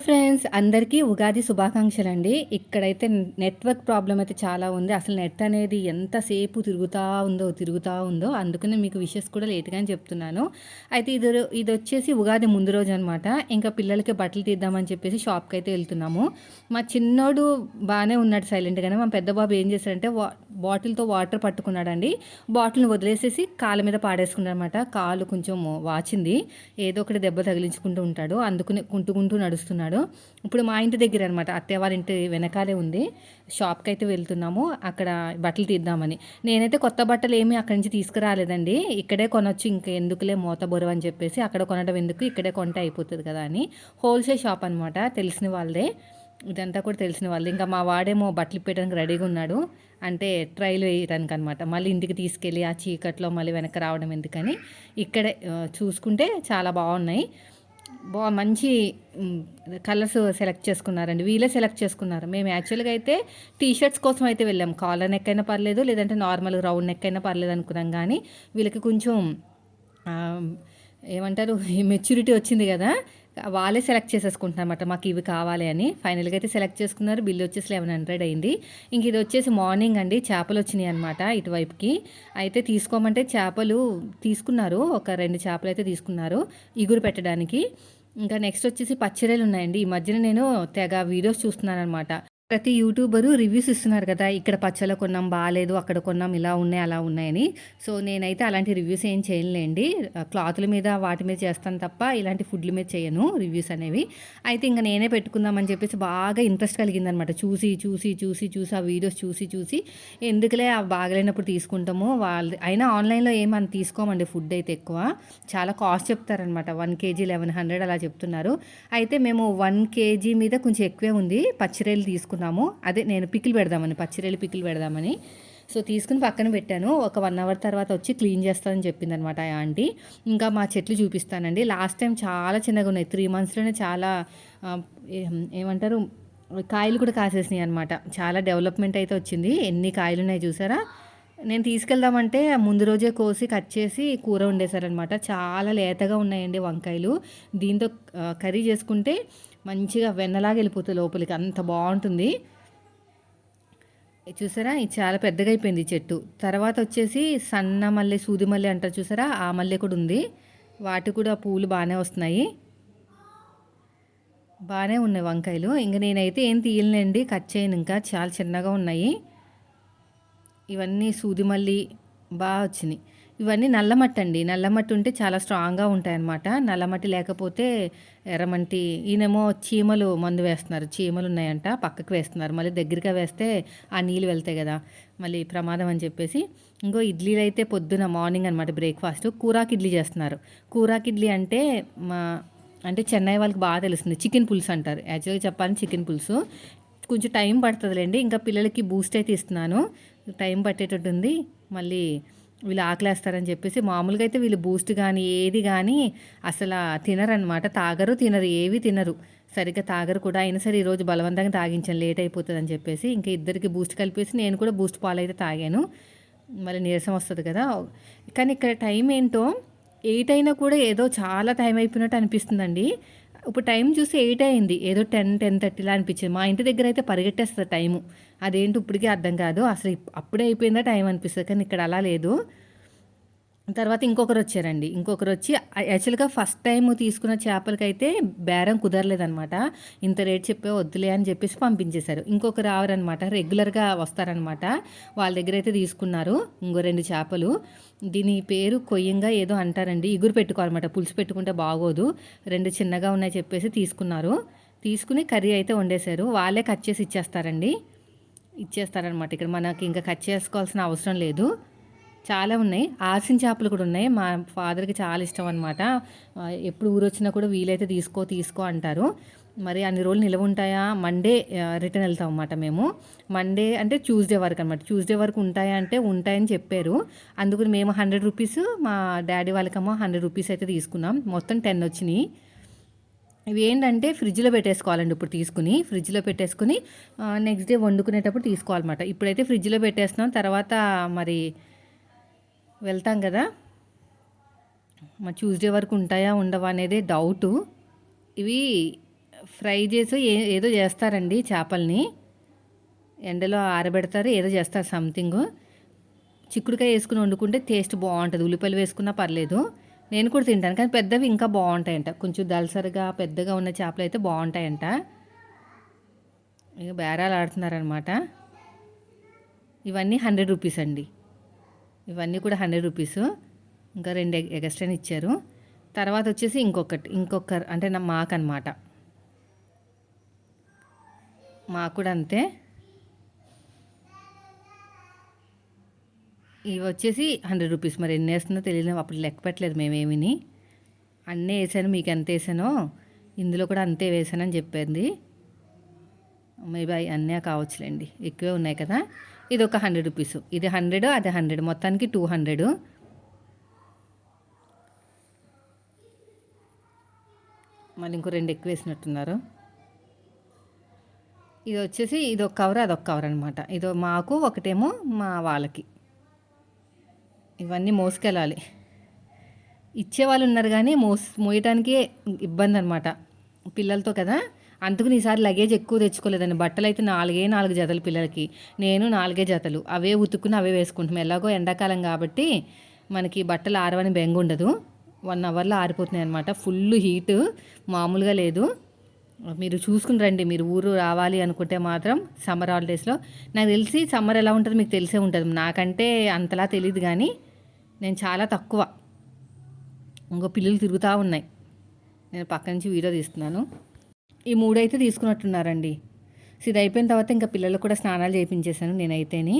Friend. Friends అందరికీ ఉగాది శుభాకాంక్షలు అండి ఇక్కడైతే నెట్వర్క్ ప్రాబ్లం అయితే చాలా ఉంది. అసలు నెట్ అనేది ఎంతసేపు తిరుగుతూ ఉందో తిరుగుతూ ఉందో అందుకనే మీకు విషెస్ కూడా లేట్గానే చెప్తున్నాను. అయితే ఇది ఇది వచ్చేసి ఉగాది ముందు రోజు అనమాట ఇంకా పిల్లలకి బట్టలు తీద్దామని చెప్పేసి షాప్కి అయితే వెళ్తున్నాము. మా చిన్నోడు బాగానే ఉన్నాడు సైలెంట్గానే మా పెద్ద బాబు ఏం చేశాడంటే వా బాటిల్తో వాటర్ పట్టుకున్నాడండి. బాటిల్ని వదిలేసేసి కాళ్ళ మీద పాడేసుకున్నాడు అనమాట కాలు కొంచెం వాచింది. ఏదో ఒకటి దెబ్బ తగిలించుకుంటూ ఉంటాడు. అందుకునే కుంటుకుంటూ నడుస్తున్నాడు. ఇప్పుడు మా ఇంటి దగ్గర అనమాట అత్తయ్య వాళ్ళ ఇంటి వెనకాలే ఉంది. షాప్కి అయితే వెళ్తున్నాము. అక్కడ బట్టలు తీద్దామని. నేనైతే కొత్త బట్టలు ఏమీ అక్కడి నుంచి తీసుకురాలేదండి. ఇక్కడే కొనొచ్చు ఇంక ఎందుకులే మూత బొరవ అని చెప్పేసి అక్కడ కొనడం ఎందుకు? ఇక్కడే కొంటే అయిపోతుంది కదా అని. హోల్సేల్ షాప్ అనమాట తెలిసిన వాళ్ళే ఇదంతా కూడా తెలిసిన వాళ్ళు ఇంకా మా వాడేమో బట్టలు పెట్టడానికి రెడీగా ఉన్నాడు. అంటే ట్రైల్ వేయడానికి అనమాట మళ్ళీ ఇంటికి తీసుకెళ్ళి ఆ చీకట్లో మళ్ళీ వెనక రావడం ఎందుకని. ఇక్కడే చూసుకుంటే చాలా బాగున్నాయి. బా మంచి కలర్స్ సెలెక్ట్ చేసుకున్నారండి. వీళ్ళే సెలెక్ట్ చేసుకున్నారు. మేము యాక్చువల్గా అయితే టీ షర్ట్స్ కోసం అయితే వెళ్ళాం. కాలర్ నెక్ అయినా పర్లేదు లేదంటే నార్మల్ రౌండ్ నెక్ అయినా పర్లేదు అనుకున్నాం కానీ వీళ్ళకి కొంచెం ఏమంటారు మెచ్యూరిటీ వచ్చింది కదా వాళ్ళే సెలెక్ట్ చేసేసుకుంటున్నారన్నమాట మాకు ఇవి కావాలి అని. ఫైనల్గా అయితే సెలెక్ట్ చేసుకున్నారు. బిల్ వచ్చేసి లెవెన్ హండ్రెడ్ అయింది. ఇంక ఇది వచ్చేసి మార్నింగ్ అండి. చేపలు వచ్చినాయి అనమాట ఇటువైపుకి. అయితే తీసుకోమంటే చేపలు తీసుకున్నారు. ఒక రెండు చేపలు అయితే తీసుకున్నారు ఇగురు పెట్టడానికి. ఇంకా నెక్స్ట్ వచ్చేసి పచ్చిరేలు ఉన్నాయండి. ఈ మధ్యన నేను తెగ వీడియోస్ చూస్తున్నాను అనమాట ప్రతి యూట్యూబరు రివ్యూస్ ఇస్తున్నారు కదా ఇక్కడ పచ్చలో కొన్నాం బాగాలేదు అక్కడ కొన్నాం ఇలా ఉన్నాయి అలా ఉన్నాయని. సో నేనైతే అలాంటి రివ్యూస్ ఏం చేయలేండి క్లాత్ల మీద వాటి మీద చేస్తాను తప్ప ఇలాంటి ఫుడ్ల మీద చేయను రివ్యూస్ అనేవి. అయితే ఇంకా నేనే పెట్టుకుందామని చెప్పేసి బాగా ఇంట్రెస్ట్ కలిగిందనమాట. చూసి చూసి చూసి చూసి ఆ వీడియోస్ చూసి చూసి. ఎందుకులే ఆ బాగలేనప్పుడు తీసుకుంటాము? వాళ్ళు అయినా ఆన్లైన్లో ఏమని తీసుకోమండి ఫుడ్ అయితే ఎక్కువ. చాలా కాస్ట్ చెప్తారనమాట. వన్ కేజీ లెవెన్ హండ్రెడ్ అలా చెప్తున్నారు. అయితే మేము వన్ కేజీ మీద కొంచెం ఎక్కువే ఉంది. పచ్చిరేలు తీసుకున్నాము. అదే నేను పికిల్ పెడదామని పచ్చిరేలు పికిల్ పెడదామని. సో తీసుకుని పక్కన పెట్టాను. ఒక వన్ అవర్ తర్వాత వచ్చి క్లీన్ చేస్తానని చెప్పింది అనమాట ఆ ఆంటీ. ఇంకా మా చెట్లు చూపిస్తానండి. లాస్ట్ టైం చాలా చిన్నగా ఉన్నాయి. త్రీ మంత్స్లోనే చాలా ఏమంటారు? కాయలు కూడా కాసేసినాయి అనమాట. చాలా డెవలప్మెంట్ అయితే వచ్చింది. ఎన్ని కాయలు ఉన్నాయి చూసారా? నేను తీసుకెళ్దామంటే ముందు రోజే కోసి కట్ చేసి కూర వండేశారనమాట. చాలా లేతగా ఉన్నాయండి వంకాయలు. దీంతో కర్రీ చేసుకుంటే మంచిగా వెన్నలాగా వెళ్ళిపోతుంది లోపలికి అంత బాగుంటుంది. ఇది చూసారా? ఇది చాలా పెద్దగా అయిపోయింది చెట్టు. తర్వాత వచ్చేసి సన్న మల్లె సూది మల్లె అంటారు చూసారా? ఆ మల్లె కూడా ఉంది. వాటి కూడా పూలు బాగానే వస్తున్నాయి. బాగానే ఉన్నాయి వంకాయలు. ఇంకా నేనైతే ఏం తీయలేండి కట్ చేయను ఇంకా. చాలా చిన్నగా ఉన్నాయి. ఇవన్నీ సూది మల్లి బాగా వచ్చినాయి. ఇవన్నీ నల్లమట్టి అండి. నల్లమట్టి ఉంటే చాలా స్ట్రాంగ్గా ఉంటాయి అన్నమాట నల్లమట్టి లేకపోతే ఎర్రమట్టి ఈయనేమో చీమలు మందు వేస్తున్నారు. చీమలు ఉన్నాయంట పక్కకు వేస్తున్నారు. మళ్ళీ దగ్గరగా వేస్తే ఆ నీళ్ళు వెళ్తాయి కదా. మళ్ళీ ప్రమాదం అని చెప్పేసి. ఇంకో ఇడ్లీలు అయితే పొద్దున మార్నింగ్ అనమాట బ్రేక్ఫాస్ట్. కూరాకి ఇడ్లీ చేస్తున్నారు. కూరాకి ఇడ్లీ అంటే మా అంటే చెన్నై వాళ్ళకి బాగా తెలుస్తుంది. చికెన్ పులుసు అంటారు. యాక్చువల్గా చెప్పాలని చికెన్ పులుసు. కొంచెం టైం పడుతుందిలేండి. ఇంకా పిల్లలకి బూస్ట్ అయితే ఇస్తున్నాను. టైం పట్టేటట్టుంది. మళ్ళీ వీళ్ళు ఆకలేస్తారని చెప్పేసి మామూలుగా అయితే వీళ్ళు బూస్ట్ కానీ ఏది కానీ అసలు తినరనమాట తాగరు తినరు ఏవి తినరు. సరిగ్గా తాగరు కూడా. అయినా సరే ఈరోజు బలవంతంగా తాగించాను లేట్ అయిపోతుంది అని చెప్పేసి ఇంకా ఇద్దరికి బూస్ట్ కలిపేసి నేను కూడా బూస్ట్ పాలు అయితే తాగాను. మళ్ళీ నీరసం వస్తుంది కదా. కానీ ఇక్కడ టైం ఏంటో ఎయిట్ అయినా కూడా ఏదో చాలా టైం అయిపోయినట్టు అనిపిస్తుందండి. ఇప్పుడు టైం చూసి ఎయిట్ అయింది. ఏదో టెన్ టెన్ థర్టీలా అనిపించింది. మా ఇంటి దగ్గర అయితే పరిగెట్టేస్తుంది టైము. అదేంటి ఇప్పటికీ అర్థం కాదు. అసలు అప్పుడే అయిపోయిందా టైం అనిపిస్తుంది. కానీ ఇక్కడ అలా లేదు. తర్వాత ఇంకొకరు వచ్చారండి. ఇంకొకరు వచ్చి యాక్చువల్గా ఫస్ట్ టైం తీసుకున్న చేపలకైతే బేరం కుదరలేదనమాట. ఇంత రేట్ చెప్పే వద్దులే అని చెప్పేసి పంపించేశారు. ఇంకొకరు రావరనమాట. రెగ్యులర్గా వస్తారనమాట. వాళ్ళ దగ్గర అయితే తీసుకున్నారు ఇంకో రెండు చేపలు. దీని పేరు కొయ్యంగా ఏదో అంటారండి. ఇగురు పెట్టుకోవాలన్నమాట. పులుసు పెట్టుకుంటే బాగోదు. రెండు చిన్నగా ఉన్నాయి చెప్పేసి తీసుకున్నారు. తీసుకుని కర్రీ అయితే వండేశారు. వాళ్ళే కట్ చేసి ఇచ్చేస్తారండి. ఇచ్చేస్తారనమాట ఇక్కడ మనకి ఇంకా కట్ చేసుకోవాల్సిన అవసరం లేదు. చాలా ఉన్నాయి. ఆర్సిన చేపలు కూడా ఉన్నాయి. మా ఫాదర్కి చాలా ఇష్టం అనమాట ఎప్పుడు ఊరు వచ్చినా కూడా వీలైతే తీసుకో తీసుకో అంటారు. మరి అన్ని రోజులు నిలవ ఉంటాయా? మండే రిటర్న్ వెళ్తాం అన్నమాట మేము. మండే అంటే ట్యూస్డే వరకు అనమాట ట్యూస్డే వరకు ఉంటాయా అంటే ఉంటాయని చెప్పారు. అందుకని మేము హండ్రెడ్ రూపీస్ మా డాడీ వాళ్ళకేమో హండ్రెడ్ రూపీస్ అయితే తీసుకున్నాం. మొత్తం టెన్ వచ్చినాయి. ఇవి ఏంటంటే ఫ్రిడ్జ్లో పెట్టేసుకోవాలండి ఇప్పుడు తీసుకుని. ఫ్రిడ్జ్లో పెట్టేసుకుని నెక్స్ట్ డే వండుకునేటప్పుడు తీసుకోవాలన్నమాట. ఇప్పుడైతే ఫ్రిడ్జ్లో పెట్టేస్తున్నాం తర్వాత మరి వెళ్తాం కదా. మరి ట్యూస్డే వరకు ఉంటాయా ఉండవా అనేది డౌటు ఇవి ఫ్రై చేసి ఏ ఏదో చేస్తారండి చేపల్ని. ఎండలో ఆరబెడతారు ఏదో చేస్తారు సంథింగ్ చిక్కుడుకాయ వేసుకుని వండుకుంటే టేస్ట్ బాగుంటుంది. ఉల్లిపాయలు వేసుకున్నా పర్లేదు. నేను కూడా తింటాను. కానీ పెద్దవి ఇంకా బాగుంటాయంట. కొంచెం దలసరిగా పెద్దగా ఉన్న చేపలు అయితే బాగుంటాయంట. ఇక బేరాలు ఆడుతున్నారనమాట ఇవన్నీ హండ్రెడ్ రూపీస్ అండి. ఇవన్నీ కూడా హండ్రెడ్ రూపీస్. ఇంకా రెండు ఎగస్ట్రా ఇచ్చారు. తర్వాత వచ్చేసి ఇంకొకటి ఇంకొక అంటే నా మాకు అనమాట మాకు కూడా అంతే. ఇవి వచ్చేసి హండ్రెడ్ రూపీస్. మరి ఎన్ని వేస్తుందో తెలియదు అప్పుడు లెక్క పెట్టలేదు మేమేమిని. అన్నీ వేసాను మీకు ఎంత వేసానో ఇందులో కూడా అంతే వేసానని చెప్పింది. మేబీ అన్నీ కావచ్చులేండి. ఎక్కువే ఉన్నాయి కదా. ఇది ఒక హండ్రెడ్ రూపీస్. ఇది హండ్రెడ్ అది హండ్రెడ్. మొత్తానికి టూ హండ్రెడ్. మళ్ళీ ఇంకో రెండు ఎక్కువ వేసినట్టున్నారు. ఇది వచ్చేసి ఇది ఒక కవర్ అదొక కవర్ అనమాట ఇది మాకు ఒకటేమో మా వాళ్ళకి. ఇవన్నీ మోసుకెళ్ళాలి. ఇచ్చేవాళ్ళు ఉన్నారు కానీ మోస్ మోయటానికే ఇబ్బంది అనమాట పిల్లలతో కదా? అందుకని ఈసారి లగేజ్ ఎక్కువ తెచ్చుకోలేదండి. బట్టలు అయితే నాలుగే నాలుగు జతలు పిల్లలకి. నేను నాలుగే జతలు. అవే ఉతుక్కుని అవే వేసుకుంటాం ఎలాగో ఎండాకాలం కాబట్టి మనకి బట్టలు ఆరవని బెంగ ఉండదు వన్ అవర్లో ఆరిపోతున్నాయి అనమాట ఫుల్ హీట్. మామూలుగా లేదు. మీరు చూసుకుని రండి మీరు ఊరు రావాలి అనుకుంటే మాత్రం సమ్మర్ హాలిడేస్లో. నాకు తెలిసి సమ్మర్ ఎలా ఉంటుందో మీకు తెలిసే ఉంటుంది. నాకంటే అంతలా తెలియదు కానీ నేను చాలా తక్కువ. ఇంకో పిల్లలు తిరుగుతూ ఉన్నాయి. నేను పక్క నుంచి వీడియో తీస్తున్నాను. ఈ మూడైతే తీసుకున్నట్టున్నారండి. సో ఇది అయిపోయిన తర్వాత ఇంకా పిల్లలకు కూడా స్నానాలు చేయించేశాను నేనైతేని.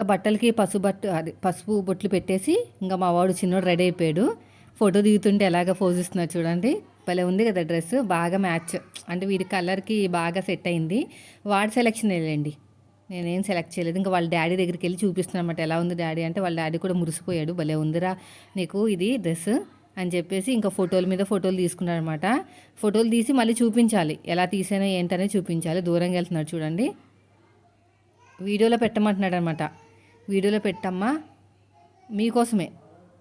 బట్టలకి పసుపు బట్టు అది పసుపు బొట్లు పెట్టేసి ఇంకా మా వాడు చిన్నోడు రెడీ అయిపోయాడు. ఫోటో దిగుతుంటే ఎలాగ పోజ్ ఇస్తున్నారు చూడండి. భలే ఉంది కదా డ్రెస్. బాగా మ్యాచ్. అంటే వీడి కలర్కి బాగా సెట్ అయింది. వాడి సెలెక్షన్ వెళ్ళండి. నేనేం సెలెక్ట్ చేయలేదు. ఇంకా వాళ్ళ డాడీ దగ్గరికి వెళ్ళి చూపిస్తున్నాను అనమాట ఎలా ఉంది డాడీ అంటే వాళ్ళ డాడీ కూడా మురిసిపోయాడు. భలే ఉందిరా నీకు ఇది డ్రెస్ అని చెప్పేసి ఇంకా ఫోటోల మీద ఫోటోలు తీసుకున్నాడు అనమాట ఫోటోలు తీసి మళ్ళీ చూపించాలి. ఎలా తీసానో ఏంటనే చూపించాలి. దూరంగా వెళ్తున్నాడు చూడండి. వీడియోలో పెట్టమంటున్నాడు అనమాట వీడియోలో పెట్టమ్మా. మీకోసమే.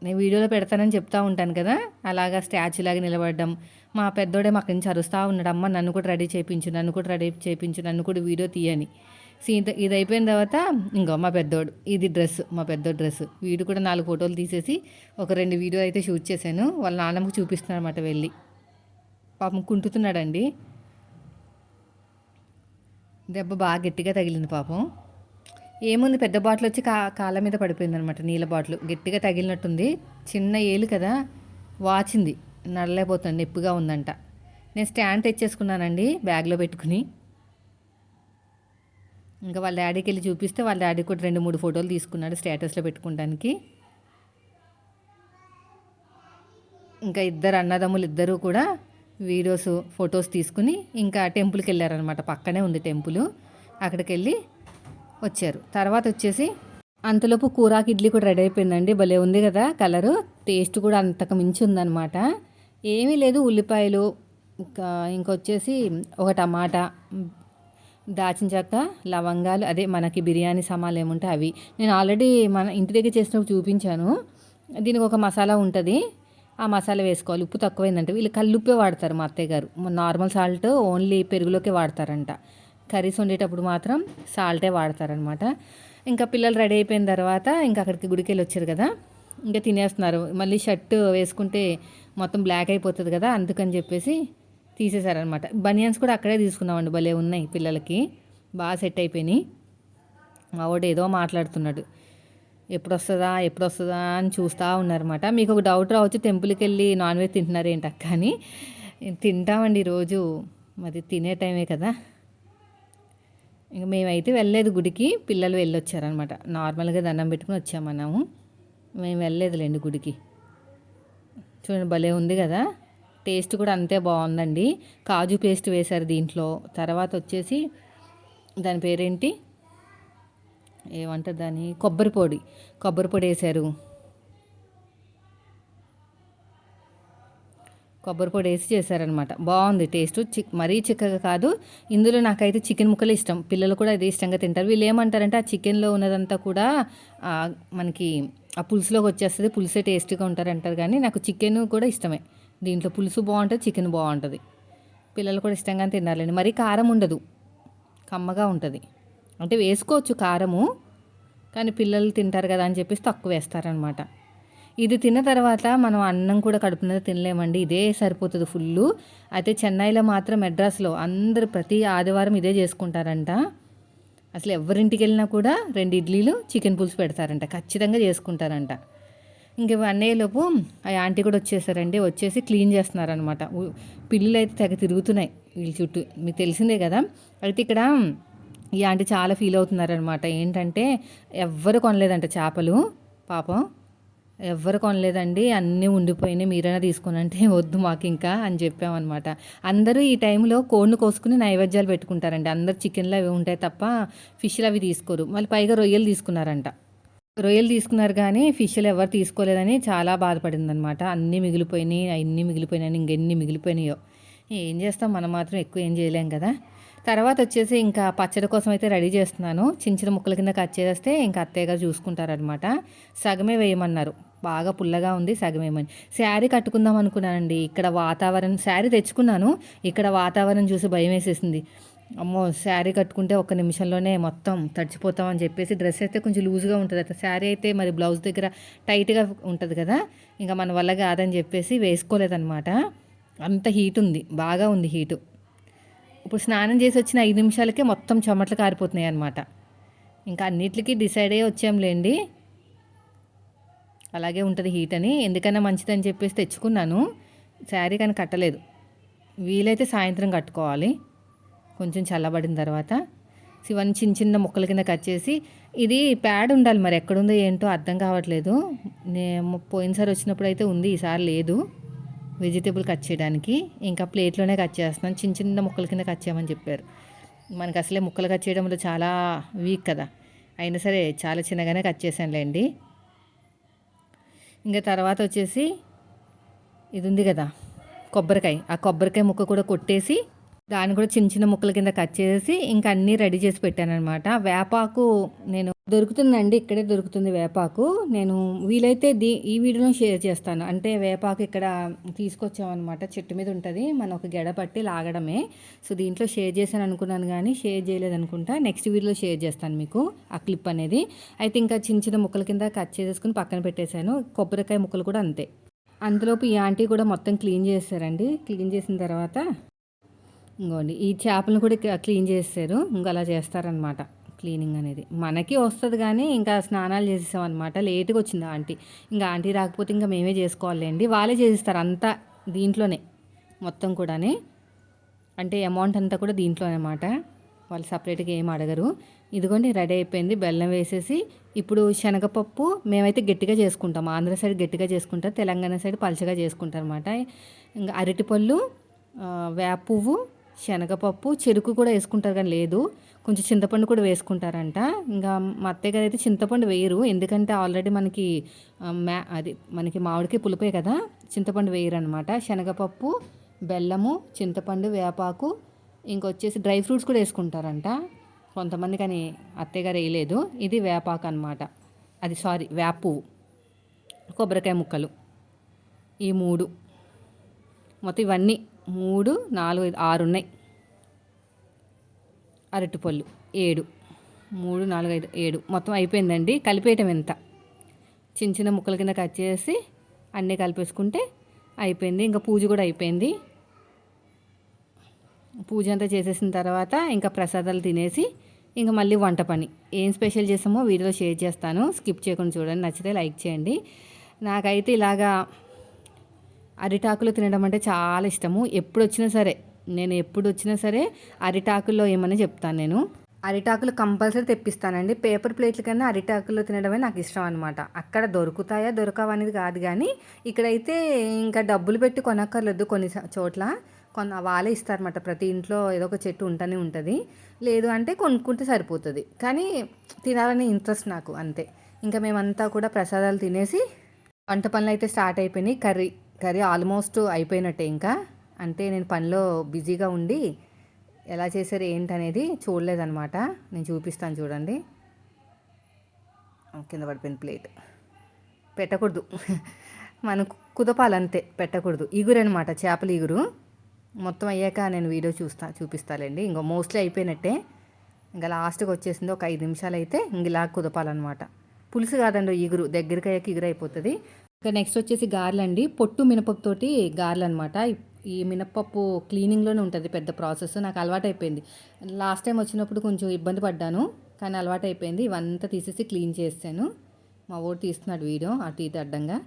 నేను వీడియోలో పెడతానని చెప్తా ఉంటాను కదా. అలాగా స్టాచ్యూ లాగా నిలబడడం. మా పెద్దోడే మాకు నుంచి అరుస్తూ ఉన్నాడు. అమ్మ నన్ను కూడా రెడీ చేయించు నన్ను కూడా రెడీ చేయించు నన్ను కూడా వీడియో తీయని. సీత ఇది అయిపోయిన తర్వాత ఇంకో మా పెద్దోడు ఇది డ్రెస్ మా పెద్దోడు డ్రెస్ వీడు కూడా నాలుగు ఫోటోలు తీసేసి ఒక రెండు వీడియో అయితే షూట్ చేశాను. వాళ్ళ నాన్నమ్మకు చూపిస్తున్నాడు అనమాట వెళ్ళి. పాపం కుంటుతున్నాడండి. దెబ్బ బాగా గట్టిగా తగిలింది పాపం. ఏముంది? పెద్ద బాటిల్ వచ్చి కా కాళ్ళ మీద పడిపోయిందనమాట నీళ్ళ బాటిల్. గట్టిగా తగిలినట్టుంది. చిన్న ఏలు కదా? వాచింది. నడలేకపోతుంది. నొప్పిగా ఉందంట. నేను స్టాండ్ తెచ్చేసుకున్నానండి బ్యాగ్లో పెట్టుకుని. ఇంకా వాళ్ళ డాడీకి వెళ్ళి చూపిస్తే వాళ్ళ డాడీ కూడా రెండు మూడు ఫోటోలు తీసుకున్నాడు స్టేటస్లో పెట్టుకోవడానికి ఇంకా ఇద్దరు అన్నదమ్ములు ఇద్దరు కూడా వీడియోస్ ఫొటోస్ తీసుకుని ఇంకా టెంపుల్కి వెళ్ళారనమాట పక్కనే ఉంది టెంపుల్. అక్కడికి వెళ్ళి వచ్చారు. తర్వాత వచ్చేసి అంతలోపు కూరాకి ఇడ్లీ కూడా రెడీ అయిపోయిందండి. భలే ఉంది కదా కలరు. టేస్ట్ కూడా అంతకు మించి ఉందన్నమాట. ఏమీ లేదు ఉల్లిపాయలు ఇంకా ఇంకొచ్చేసి ఒక టమాటా దాచిన చెక్క లవంగాలు అదే మనకి బిర్యానీ సమాలు ఏముంటాయి అవి. నేను ఆల్రెడీ మన ఇంటి దగ్గర చేసినప్పుడు చూపించాను. దీనికి ఒక మసాలా ఉంటుంది. ఆ మసాలా వేసుకోవాలి. ఉప్పు తక్కువైందంటే వీళ్ళు కల్లుప్పే వాడతారు మా అత్తయ్య గారు. నార్మల్ సాల్ట్ ఓన్లీ పెరుగులోకే వాడతారంట. కర్రీస్ వండేటప్పుడు మాత్రం సాల్టే వాడతారనమాట. ఇంకా పిల్లలు రెడీ అయిపోయిన తర్వాత ఇంకా అక్కడికి గుడికి వెళ్ళి వచ్చారు కదా. ఇంకా తినేస్తున్నారు. మళ్ళీ షర్ట్ వేసుకుంటే మొత్తం బ్లాక్ అయిపోతుంది కదా అందుకని చెప్పేసి తీసేశారనమాట. బనియన్స్ కూడా అక్కడే తీసుకున్నామండి భలే ఉన్నాయి పిల్లలకి. బాగా సెట్ అయిపోయినాయి. మా వాడు ఏదో మాట్లాడుతున్నాడు. ఎప్పుడు వస్తుందా ఎప్పుడు వస్తుందా అని చూస్తూ ఉన్నారన్నమాట మీకు ఒక డౌట్ రావచ్చు టెంపుల్కి వెళ్ళి నాన్ వెజ్ తింటున్నారు ఏంటక్క అని. తింటామండి రోజు మరి తినే టైమే కదా. ఇంక మేమైతే వెళ్ళలేదు గుడికి. పిల్లలు వెళ్ళొచ్చారనమాట. నార్మల్గా దండం పెట్టుకుని వచ్చామన్నాము మేము వెళ్ళలేదులేండి గుడికి. చూడండి భలే ఉంది కదా. టేస్ట్ కూడా అంతే బాగుందండి. కాజు పేస్ట్ వేశారు దీంట్లో. తర్వాత వచ్చేసి దాని పేరేంటి? ఏమంటారు దాని కొబ్బరి పొడి. కొబ్బరి పొడి వేశారు. కొబ్బరి పొడి వేసి చేశారనమాట. బాగుంది టేస్ట్. చిక్ మరీ చిక్కగా కాదు. ఇందులో నాకైతే చికెన్ ముక్కలు ఇష్టం. పిల్లలు కూడా అదే ఇష్టంగా తింటారు. వీళ్ళు ఏమంటారంటే ఆ చికెన్లో ఉన్నదంతా కూడా మనకి ఆ పులుసులోకి వచ్చేస్తుంది. పులుసే టేస్ట్గా ఉంటారంటారు కానీ నాకు చికెన్ కూడా ఇష్టమే. దీంట్లో పులుసు బాగుంటుంది చికెన్ బాగుంటుంది. పిల్లలు కూడా ఇష్టంగా తినాలండి మరీ కారం ఉండదు. కమ్మగా ఉంటుంది. అంటే వేసుకోవచ్చు కారము కానీ పిల్లలు తింటారు కదా అని చెప్పేసి తక్కువ వేస్తారనమాట. ఇది తిన్న తర్వాత మనం అన్నం కూడా కడుపు మీద తినలేమండి. ఇదే సరిపోతుంది ఫుల్ అయితే చెన్నైలో మాత్రం మెడ్రాస్లో అందరూ ప్రతి ఆదివారం ఇదే చేసుకుంటారంట. అసలు ఎవరింటికి వెళ్ళినా కూడా రెండు ఇడ్లీలు చికెన్ పులుసు పెడతారంట. ఖచ్చితంగా చేసుకుంటారంట. ఇంక అన్నయ్యలోపు ఆ ఆంటీ కూడా వచ్చేసారండి. వచ్చేసి క్లీన్ చేస్తున్నారనమాట. పిల్లులు అయితే తెగ తిరుగుతున్నాయి వీళ్ళ చుట్టూ. మీకు తెలిసిందే కదా. అయితే ఇక్కడ ఈ ఆంటీ చాలా ఫీల్ అవుతున్నారనమాట. ఏంటంటే ఎవ్వరు కొనలేదంట చేపలు. పాపం. ఎవ్వరు కొనలేదండి అన్నీ ఉండిపోయినాయి మీరైనా తీసుకున్నంటే వద్దు మాకు ఇంకా అని చెప్పామన్నమాట. అందరూ ఈ టైంలో కోడిని కోసుకుని నైవేద్యాలు పెట్టుకుంటారండి. అందరు చికెన్లు అవి ఉంటాయి తప్ప ఫిష్లు అవి తీసుకోరు. మళ్ళీ పైగా రొయ్యలు తీసుకున్నారంట. రొయ్యలు తీసుకున్నారు కానీ ఫిష్లు ఎవరు తీసుకోలేదని చాలా బాధపడింది అనమాట అన్నీ మిగిలిపోయినాయి అన్నీ మిగిలిపోయినాయి ఇంకెన్ని మిగిలిపోయినాయో. ఏం చేస్తాం మనం మాత్రం ఎక్కువ ఏం చేయలేం కదా. తర్వాత వచ్చేసి ఇంకా పచ్చడి కోసం అయితే రెడీ చేస్తున్నాను. చిన్న చిన్న ముక్కల కింద కట్ చేస్తే ఇంకా అత్తయ్య గారు చూసుకుంటారనమాట సగమే వేయమన్నారు. బాగా పుల్లగా ఉంది సగమేమని శారీ కట్టుకుందాం అనుకున్నానండి. ఇక్కడ వాతావరణం శారీ తెచ్చుకున్నాను. ఇక్కడ వాతావరణం చూసి భయం వేసేసింది. అమ్మో శారీ కట్టుకుంటే ఒక నిమిషంలోనే మొత్తం తడిచిపోతామని చెప్పేసి డ్రెస్ అయితే కొంచెం లూజ్గా ఉంటుంది అట్లా శారీ అయితే మరి బ్లౌజ్ దగ్గర టైట్గా ఉంటుంది కదా ఇంకా మన వల్ల కాదని చెప్పేసి వేసుకోలేదన్నమాట. అంత హీట్ ఉంది బాగా ఉంది హీటు. ఇప్పుడు స్నానం చేసి వచ్చిన ఐదు నిమిషాలకే మొత్తం చెమటలు కారిపోతున్నాయి అనమాట ఇంకా అన్నిటికీ డిసైడ్ అయ్యి వచ్చాంలేండి. అలాగే ఉంటుంది హీట్ అని. ఎందుకైనా మంచిదని చెప్పేసి తెచ్చుకున్నాను. శారీ కానీ కట్టలేదు. వీలైతే సాయంత్రం కట్టుకోవాలి. కొంచెం చల్లబడిన తర్వాత. ఇవన్నీ చిన్న చిన్న ముక్కల కింద కట్ చేసి ఇది ప్యాడ్ ఉండాలి మరి ఎక్కడుందో ఏంటో అర్థం కావట్లేదు. నేను పోయినసారి వచ్చినప్పుడు అయితే ఉంది ఈసారి లేదు. వెజిటేబుల్ కట్ చేయడానికి ఇంకా ప్లేట్లోనే కట్ చేస్తున్నాను చిన్న చిన్న ముక్కల కింద కట్ చేయమని చెప్పారు. మనకు అసలే ముక్కలు కట్ చేయడంలో చాలా వీక్ కదా. అయినా సరే చాలా చిన్నగానే కట్ చేశానులేండి. ఇంకా తర్వాత వచ్చేసి ఇది ఉంది కదా కొబ్బరికాయ. ఆ కొబ్బరికాయ ముక్క కూడా కొట్టేసి దాన్ని కూడా చిన్న చిన్న ముక్కల కింద కట్ చేసి ఇంకా అన్నీ రెడీ చేసి పెట్టాను అనమాట వేపాకు నేను దొరుకుతుందండి ఇక్కడే దొరుకుతుంది వేపాకు. నేను వీలైతే దీ ఈ వీడియోలో షేర్ చేస్తాను. అంటే వేపాకు ఇక్కడ తీసుకొచ్చామన్నమాట. చెట్టు మీద ఉంటుంది. మనం ఒక గెడ పట్టి లాగడమే. సో దీంట్లో షేర్ చేశాను అనుకున్నాను కానీ షేర్ చేయలేదు అనుకుంటా. నెక్స్ట్ వీడియోలో షేర్ చేస్తాను మీకు ఆ క్లిప్ అనేది. అయితే ఇంకా చిన్న చిన్న ముక్కల కింద కట్ చేసేసుకుని పక్కన పెట్టేశాను. కొబ్బరికాయ ముక్కలు కూడా అంతే. అందులోపు ఈ ఆంటీ కూడా మొత్తం క్లీన్ చేస్తారండి. క్లీన్ చేసిన తర్వాత ఇంకోండి ఈ చేపలను కూడా క్లీన్ చేస్తారు ఇంకా అలా చేస్తారనమాట క్లీనింగ్ అనేది. మనకి వస్తుంది కానీ ఇంకా స్నానాలు చేసేసాం అనమాట లేట్గా వచ్చింది ఆంటీ. ఇంకా ఆంటీ రాకపోతే ఇంకా మేమే చేసుకోవాలండి వాళ్ళే చేసిస్తారు అంతా దీంట్లోనే మొత్తం కూడానే. అంటే అమౌంట్ అంతా కూడా దీంట్లోనే అనమాట వాళ్ళు సపరేట్గా ఏం అడగరు. ఇదిగోండి రెడీ అయిపోయింది. బెల్లం వేసేసి ఇప్పుడు శనగపప్పు మేమైతే గట్టిగా చేసుకుంటాం. ఆంధ్ర సైడ్ గట్టిగా చేసుకుంటాం తెలంగాణ సైడ్ పలచగా చేసుకుంటాం అనమాట ఇంకా అరటిపళ్ళు వేప పువ్వు శనగపప్పు చెరుకు కూడా వేసుకుంటారు కానీ లేదు. కొంచెం చింతపండు కూడా వేసుకుంటారంట. ఇంకా మా అత్తయ్య గారు అయితే చింతపండు వేయరు. ఎందుకంటే ఆల్రెడీ మనకి మ్యా అది మనకి మామిడికి పులిపోయి కదా. చింతపండు వేయరు అనమాట శనగపప్పు బెల్లము చింతపండు వేపాకు ఇంకొచ్చేసి డ్రై ఫ్రూట్స్ కూడా వేసుకుంటారంట. కొంతమంది కానీ అత్తయ్య గారు వేయలేదు. ఇది వేపాకు అనమాట. అది సారీ వేపు కొబ్బరికాయ ముక్కలు. ఈ మూడు. మొత్తం ఇవన్నీ మూడు నాలుగు ఐదు ఆరు ఉన్నాయి అరటిపళ్ళు ఏడు మూడు నాలుగు ఐదు ఏడు. మొత్తం అయిపోయిందండి. కలిపేయటం ఎంత? చిన్న చిన్న ముక్కల కింద కట్ చేసి అన్నీ కలిపేసుకుంటే అయిపోయింది. ఇంకా పూజ కూడా అయిపోయింది. పూజ అంతా చేసేసిన తర్వాత ఇంకా ప్రసాదాలు తినేసి ఇంకా మళ్ళీ వంట పని. ఏం స్పెషల్ చేసామో వీడియోలో షేర్ చేస్తాను. స్కిప్ చేయకుండా చూడండి. నచ్చితే లైక్ చేయండి. నాకైతే ఇలాగా అరిటాకులు తినడం అంటే చాలా ఇష్టము. ఎప్పుడు వచ్చినా సరే నేను ఎప్పుడు వచ్చినా సరే అరిటాకుల్లో ఏమని చెప్తాను నేను. అరిటాకులు కంపల్సరీ తెప్పిస్తానండి. పేపర్ ప్లేట్ల కన్నా అరిటాకులు తినడమే నాకు ఇష్టం అనమాట అక్కడ దొరుకుతాయా దొరకవు అనేది కాదు కానీ ఇక్కడైతే ఇంకా డబ్బులు పెట్టి కొనక్కర్లేదు కొన్ని చోట్ల. కొన్న వాళ్ళే ఇస్తారన్నమాట. ప్రతి ఇంట్లో ఏదో ఒక చెట్టు ఉంటూనే ఉంటుంది. లేదు అంటే కొనుక్కుంటే సరిపోతుంది. కానీ తినాలనే ఇంట్రెస్ట్ నాకు అంతే. ఇంకా మేమంతా కూడా ప్రసాదాలు తినేసి వంట పనులు అయితే స్టార్ట్ అయిపోయినాయి. కర్రీ కర్రీ ఆల్మోస్ట్ అయిపోయినట్టే ఇంకా. అంటే నేను పనిలో బిజీగా ఉండి ఎలా చేశారు ఏంటనేది చూడలేదనమాట నేను చూపిస్తాను చూడండి. కింద పడిపోయిన ప్లేట్. పెట్టకూడదు. మనకు కుదపాలంతే పెట్టకూడదు. ఇగురు అనమాట చేపల ఇగురు మొత్తం అయ్యాక నేను వీడియో చూస్తా చూపిస్తాలేండి. ఇంకో మోస్ట్లీ అయిపోయినట్టే. ఇంకా లాస్ట్కి వచ్చేసింది ఒక ఐదు నిమిషాలు అయితే ఇంక ఇలా కుదపాలన్నమాట. పులుసు కాదండి ఇగురు దగ్గరికి అయ్యాక ఇగురు అయిపోతుంది ఇంకా నెక్స్ట్ వచ్చేసి గారెలు అండి పొట్టు మినపప్పుతోటి గారెలు అనమాట ఈ మినప్పప్పు క్లీనింగ్లోనే ఉంటుంది పెద్ద ప్రాసెస్. నాకు అలవాటు అయిపోయింది లాస్ట్ టైం వచ్చినప్పుడు కొంచెం ఇబ్బంది పడ్డాను కానీ అలవాటు అయిపోయింది ఇవంతా తీసేసి క్లీన్ చేస్తాను మా ఓటు తీస్తున్నాడు వీడియో అటు ఇటు అడ్డంగా.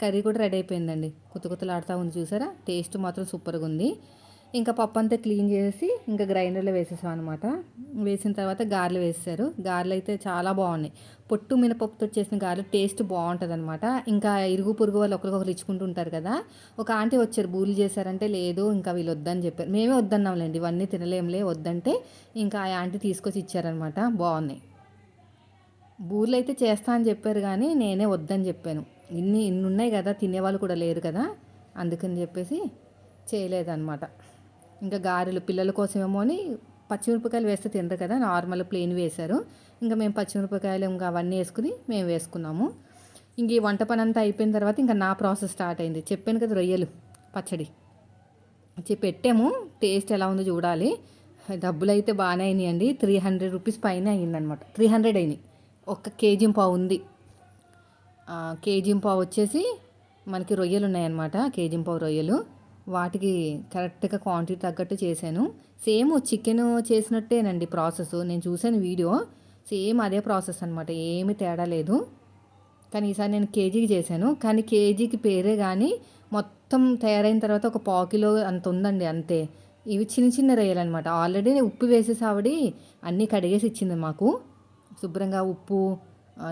కర్రీ కూడా రెడీ అయిపోయిందండి. కుత్త కుత్తలాడుతూ ఉంది చూసారా? టేస్ట్ మాత్రం సూపర్గా ఉంది. ఇంకా పప్పు అంతా క్లీన్ చేసి ఇంకా గ్రైండర్లో వేసేసాం అనమాట వేసిన తర్వాత గారెలు వేసారు గారెలు అయితే చాలా బాగున్నాయి. పొట్టు మినపప్పుతో చేసిన గారెలు టేస్ట్ బాగుంటుంది అనమాట ఇంకా ఇరుగు పొరుగు వాళ్ళు ఒకరికొకరు ఇచ్చుకుంటూ ఉంటారు కదా ఒక ఆంటీ వచ్చారు బూలు చేశారంటే లేదు ఇంకా వీళ్ళు వద్దని చెప్పారు. మేమే వద్దన్నాంలేండి ఇవన్నీ తినలేంలే వద్దంటే ఇంకా ఆ ఆంటీ తీసుకొచ్చి ఇచ్చారనమాట బాగున్నాయి. బూర్లు అయితే చేస్తా అని చెప్పారు కానీ నేనే వద్దని చెప్పాను. ఇన్ని ఇన్ని ఉన్నాయి కదా తినేవాళ్ళు కూడా లేరు కదా అందుకని చెప్పేసి చేయలేదన్నమాట. ఇంకా గారెలు పిల్లల కోసమేమో అని పచ్చిమిరపకాయలు వేస్తే తినరు కదా నార్మల్ ప్లెయిన్ వేశారు. ఇంకా మేము పచ్చిమిరపకాయలు ఇంకా అవన్నీ వేసుకుని మేము వేసుకున్నాము. ఇంక ఈ వంట పని అంతా అయిపోయిన తర్వాత ఇంకా నా ప్రాసెస్ స్టార్ట్ అయింది. చెప్పాను కదా రొయ్యలు పచ్చడి. చెప్పి పెట్టాము. టేస్ట్ ఎలా ఉందో చూడాలి. డబ్బులు అయితే బాగానే అయినాయండి త్రీ హండ్రెడ్ రూపీస్ పైన అయ్యిందనమాట. త్రీ హండ్రెడ్ అయినాయి. ఒక కేజీ పావు ఉంది. కేజీ పావు వచ్చేసి మనకి రొయ్యలు ఉన్నాయన్నమాట. కేజీ పావు రొయ్యలు. వాటికి కరెక్ట్గా క్వాంటిటీ తగ్గట్టు చేశాను. సేమ్ చికెన్ చేసినట్టేనండి ప్రాసెస్. నేను చూసాను వీడియో. సేమ్ అదే ప్రాసెస్ అనమాట ఏమి తేడా లేదు. కానీ ఈసారి నేను కేజీకి చేశాను. కానీ కేజీకి పేరే కానీ మొత్తం తయారైన తర్వాత ఒక పావు కిలో అంత ఉందండి అంతే. ఇవి చిన్న చిన్న రొయ్యలు అనమాట ఆల్రెడీ ఉప్పు వేసేసి ఆవిడ అన్నీ కడిగేసి ఇచ్చింది మాకు. శుభ్రంగా ఉప్పు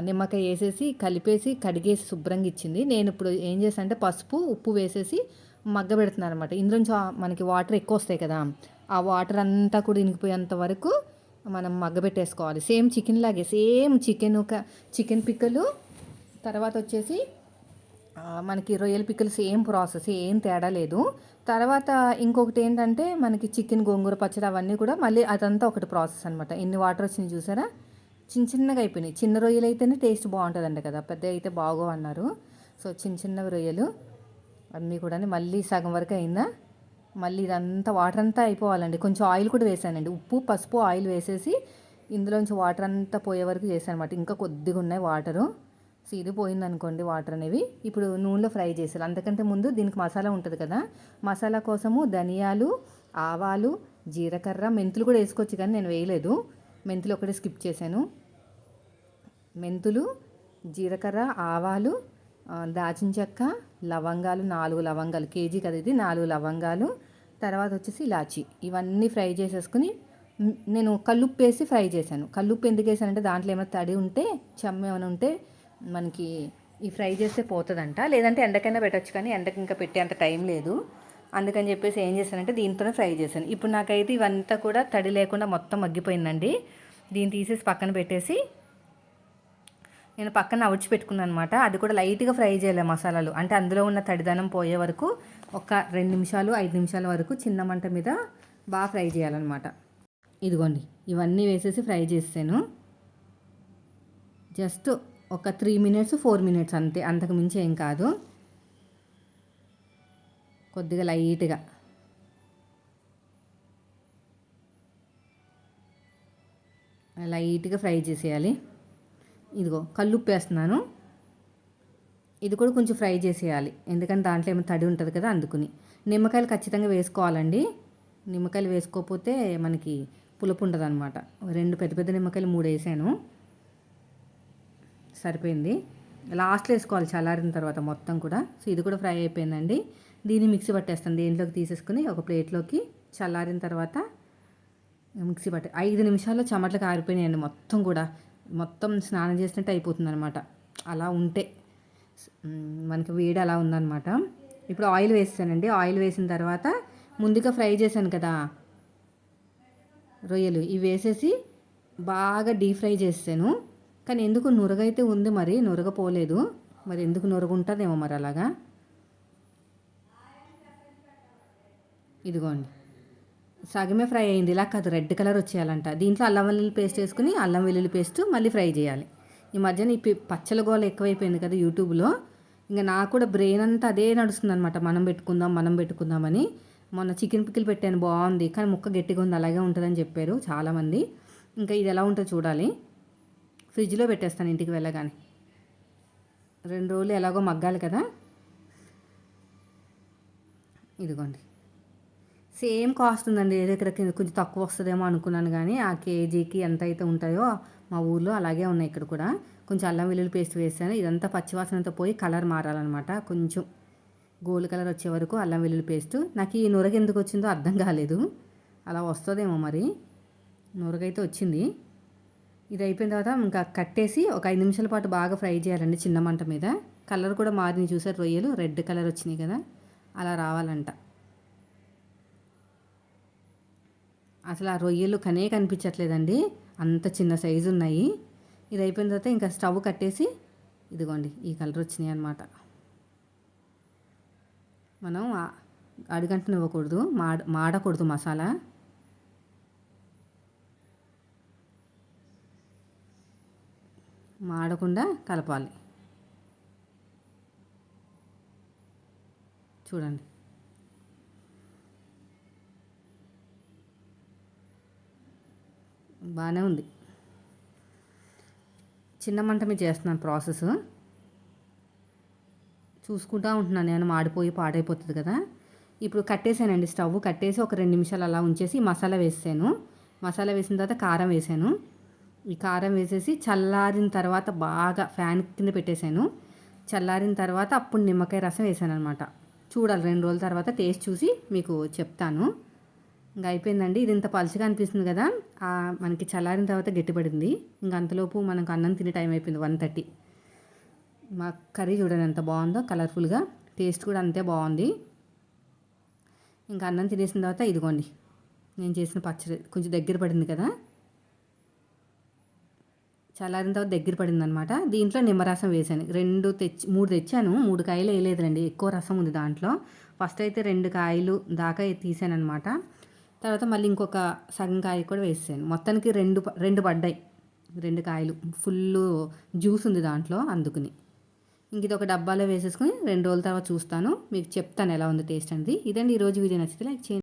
నిమ్మకాయ వేసేసి కలిపేసి కడిగేసి శుభ్రంగా ఇచ్చింది. నేను ఇప్పుడు ఏం చేశాను అంటే పసుపు ఉప్పు వేసేసి మగ్గ అనమాట అనమాట ఇందులోంచి మనకి వాటర్ ఎక్కువ వస్తాయి కదా ఆ వాటర్ అంతా కూడా ఇనికిపోయేంత వరకు మనం మగ్గ పెట్టేసుకోవాలి. సేమ్ చికెన్ లాగే సేమ్ చికెన్ ఒక చికెన్ పిక్కలు తర్వాత వచ్చేసి మనకి రొయ్యల పిక్కలు సేమ్ ప్రాసెస్ ఏం తేడా లేదు. తర్వాత ఇంకొకటి ఏంటంటే మనకి చికెన్ గోంగూర పచ్చడి అవన్నీ కూడా మళ్ళీ అదంతా ఒకటి ప్రాసెస్ అనమాట ఎన్ని వాటర్ వచ్చినాయి చూసారా? చిన్న చిన్నగా అయిపోయినాయి. చిన్న రొయ్యలు అయితేనే టేస్ట్ బాగుంటుందంట కదా పెద్ద అయితే బాగో అన్నారు. సో చిన్న చిన్న రొయ్యలు. అన్నీ కూడా మళ్ళీ సగం వరకు అయిందా మళ్ళీ ఇదంతా వాటర్ అంతా అయిపోవాలండి. కొంచెం ఆయిల్ కూడా వేసానండి. ఉప్పు పసుపు ఆయిల్ వేసేసి ఇందులోంచి వాటర్ అంతా పోయే వరకు చేశాను అనమాట ఇంకా కొద్దిగా ఉన్నాయి వాటరు సో ఇది వాటర్ అనేవి. ఇప్పుడు నూనెలో ఫ్రై చేసారు అంతకంటే ముందు దీనికి మసాలా ఉంటుంది కదా. మసాలా కోసము ధనియాలు ఆవాలు జీలకర్ర మెంతులు కూడా వేసుకోవచ్చు కానీ నేను వేయలేదు. మెంతులు ఒకటే స్కిప్ చేశాను. మెంతులు జీలకర్ర ఆవాలు దాచిన చెక్క లవంగాలు నాలుగు లవంగాలు కేజీ కదా ఇది నాలుగు లవంగాలు తర్వాత వచ్చేసి ఇలాచి. ఇవన్నీ ఫ్రై చేసేసుకుని నేను కల్లుప్పు వేసి ఫ్రై చేశాను. కల్లుప్పు ఎందుకు వేసానంటే దాంట్లో ఏమైనా తడి ఉంటే చెమ్మ ఏమైనా ఉంటే మనకి ఈ ఫ్రై చేస్తే పోతుందంట. లేదంటే ఎండకైనా పెట్టచ్చు కానీ ఎండకి ఇంకా పెట్టే అంత టైం లేదు. అందుకని చెప్పేసి ఏం చేశానంటే దీంతోనే ఫ్రై చేశాను. ఇప్పుడు నాకైతే ఇవంతా కూడా తడి లేకుండా మొత్తం మగ్గిపోయిందండి. దీన్ని తీసేసి పక్కన పెట్టేసి నేను పక్కన అవచ్చి పెట్టుకున్నాను అనమాట అది కూడా లైట్గా ఫ్రై చేయాలి మసాలాలు. అంటే అందులో ఉన్న తడిదనం పోయే వరకు ఒక రెండు నిమిషాలు ఐదు నిమిషాల వరకు చిన్న మంట మీద బాగా ఫ్రై చేయాలన్నమాట ఇదిగోండి ఇవన్నీ వేసేసి ఫ్రై చేసాను జస్ట్ ఒక త్రీ మినిట్స్ ఫోర్ మినిట్స్ అంతే. అంతకు మించి ఏం కాదు. కొద్దిగా లైట్గా. లైట్గా ఫ్రై చేసేయాలి. ఇదిగో కల్లుప్పు వేస్తున్నాను ఇది కూడా కొంచెం ఫ్రై చేసేయాలి. ఎందుకంటే దాంట్లో ఏమైనా తడి ఉంటుంది కదా అందుకుని. నిమ్మకాయలు ఖచ్చితంగా వేసుకోవాలండి. నిమ్మకాయలు వేసుకోకపోతే మనకి పులుపు ఉండదు అనమాట రెండు పెద్ద పెద్ద నిమ్మకాయలు మూడు వేసాను. సరిపోయింది. లాస్ట్లో వేసుకోవాలి చల్లారిన తర్వాత మొత్తం కూడా. సో ఇది కూడా ఫ్రై అయిపోయిందండి. దీన్ని మిక్సీ పట్టేస్తాను. దీంట్లోకి తీసేసుకుని ఒక ప్లేట్లోకి చల్లారిన తర్వాత మిక్సీ పట్టే ఐదు నిమిషాల్లో చెమటలు కారిపోయినాయండి మొత్తం కూడా. మొత్తం స్నానం చేసినట్టు అయిపోతుంది అనమాట అలా ఉంటే. మనకి వేడి అలా ఉందన్నమాట. ఇప్పుడు ఆయిల్ వేసానండి ఆయిల్ వేసిన తర్వాత ముందుగా ఫ్రై చేశాను కదా. రొయ్యలు. ఇవి వేసేసి బాగా డీప్ ఫ్రై చేసాను కానీ ఎందుకు నురగైతే ఉంది మరి? నురగ పోలేదు మరి ఎందుకు నురగ ఉంటుందేమో మరి అలాగా? ఇదిగోండి. సగమే ఫ్రై అయింది. ఇలా కాదు రెడ్ కలర్ వచ్చేయాలంట. దీంట్లో అల్లం వెల్లుల్లి పేస్ట్ వేసుకుని అల్లం వెల్లుల్లి పేస్ట్ మళ్ళీ ఫ్రై చేయాలి. ఈ మధ్యన ఈ పచ్చల గోల ఎక్కువైపోయింది కదా యూట్యూబ్లో. ఇంకా నాకు కూడా బ్రెయిన్ అంతా అదే నడుస్తుంది అనమాట మనం పెట్టుకుందాం మనం పెట్టుకుందామని మొన్న చికెన్ పికిల్ పెట్టాను బాగుంది. కానీ ముక్క గట్టిగా ఉంది అలాగే ఉంటుందని చెప్పారు చాలామంది. ఇంకా ఇది ఎలా ఉంటుందో చూడాలి. ఫ్రిడ్జ్లో పెట్టేస్తాను ఇంటికి వెళ్ళగానే. రెండు రోజులు ఎలాగో మగ్గాలి కదా. ఇదిగోండి. సేమ్ కాస్ట్ ఉందండి. ఏ దగ్గర కింద కొంచెం తక్కువ వస్తుందేమో అనుకున్నాను కానీ ఆ కేజీకి ఎంత అయితే ఉంటాయో మా ఊర్లో అలాగే ఉన్నాయి ఇక్కడ కూడా. కొంచెం అల్లం వెల్లుల్లి పేస్ట్ వేసాను. ఇదంతా పచ్చివాసనతో పోయి కలర్ మారాలన్నమాట. కొంచెం గోల్డ్ కలర్ వచ్చే వరకు అల్లం వెల్లుల్లి పేస్ట్. నాకు ఈ నురగ ఎందుకు వచ్చిందో అర్థం కాలేదు. అలా వస్తుందేమో మరి. నురగైతే వచ్చింది. ఇది అయిపోయిన తర్వాత ఇంకా కట్టేసి ఒక ఐదు నిమిషాల పాటు బాగా ఫ్రై చేయాలండి చిన్న మంట మీద. కలర్ కూడా మారింది చూసారు రొయ్యలు? రెడ్ కలర్ వచ్చినాయి కదా. అలా రావాలంట. అసలు ఆ రొయ్యలు కనే కనిపించట్లేదండి. అంత చిన్న సైజు ఉన్నాయి. ఇది అయిపోయిన తర్వాత ఇంకా స్టవ్ కట్టేసి ఇదిగోండి ఈ కలర్ వచ్చినాయి అనమాట మనం అడుగంటను ఇవ్వకూడదు మాడ మాడకూడదు మసాలా. మాడకుండా కలపాలి. చూడండి. బాగానే ఉంది. చిన్న మంట మీద చేస్తున్నాను ప్రాసెస్. చూసుకుంటా ఉంటున్నాను నేను మాడిపోయి పాడైపోతుంది కదా. ఇప్పుడు కట్టేసానండి స్టవ్. కట్టేసి ఒక రెండు నిమిషాలు అలా ఉంచేసి మసాలా వేసాను మసాలా వేసిన తర్వాత కారం వేసాను. ఈ కారం వేసేసి చల్లారిన తర్వాత బాగా ఫ్యాన్ కింద పెట్టేశాను చల్లారిన తర్వాత అప్పుడు నిమ్మకాయ రసం వేసాను అనమాట చూడాలి రెండు రోజుల తర్వాత టేస్ట్ చూసి మీకు చెప్తాను. ఇంకా అయిపోయిందండి. ఇది ఇంత పలుచగా అనిపిస్తుంది కదా. మనకి చల్లారిన తర్వాత గట్టిపడింది. ఇంకా అంతలోపు మనకు అన్నం తినే టైం అయిపోయింది వన్ థర్టీ. మా కర్రీ చూడండి ఎంత బాగుందో కలర్ఫుల్గా. టేస్ట్ కూడా అంతే బాగుంది. ఇంకా అన్నం తినేసిన తర్వాత ఇదిగోండి. నేను చేసిన పచ్చడి కొంచెం దగ్గర పడింది కదా. చల్లారిన తర్వాత దగ్గర పడింది అనమాట దీంట్లో నిమ్మరసం వేసాను. రెండు తెచ్చి మూడు తెచ్చాను. మూడు కాయలు వేయలేదురండి ఎక్కువ రసం ఉంది దాంట్లో. ఫస్ట్ అయితే రెండు కాయలు దాకా తీసాను అనమాట తర్వాత మళ్ళీ ఇంకొక సగం కాయ కూడా వేసాను మొత్తానికి రెండు రెండు పడ్డాయి. రెండు కాయలు. ఫుల్ జ్యూస్ ఉంది దాంట్లో అందుకుని. ఇంక ఇది ఒక డబ్బాలో వేసేసుకొని రెండు రోజుల తర్వాత చూస్తాను. మీకు చెప్తాను ఎలా ఉంది టేస్ట్ అనేది. ఇదండి ఈరోజు వీడియో. నచ్చితే లైక్ చేయండి.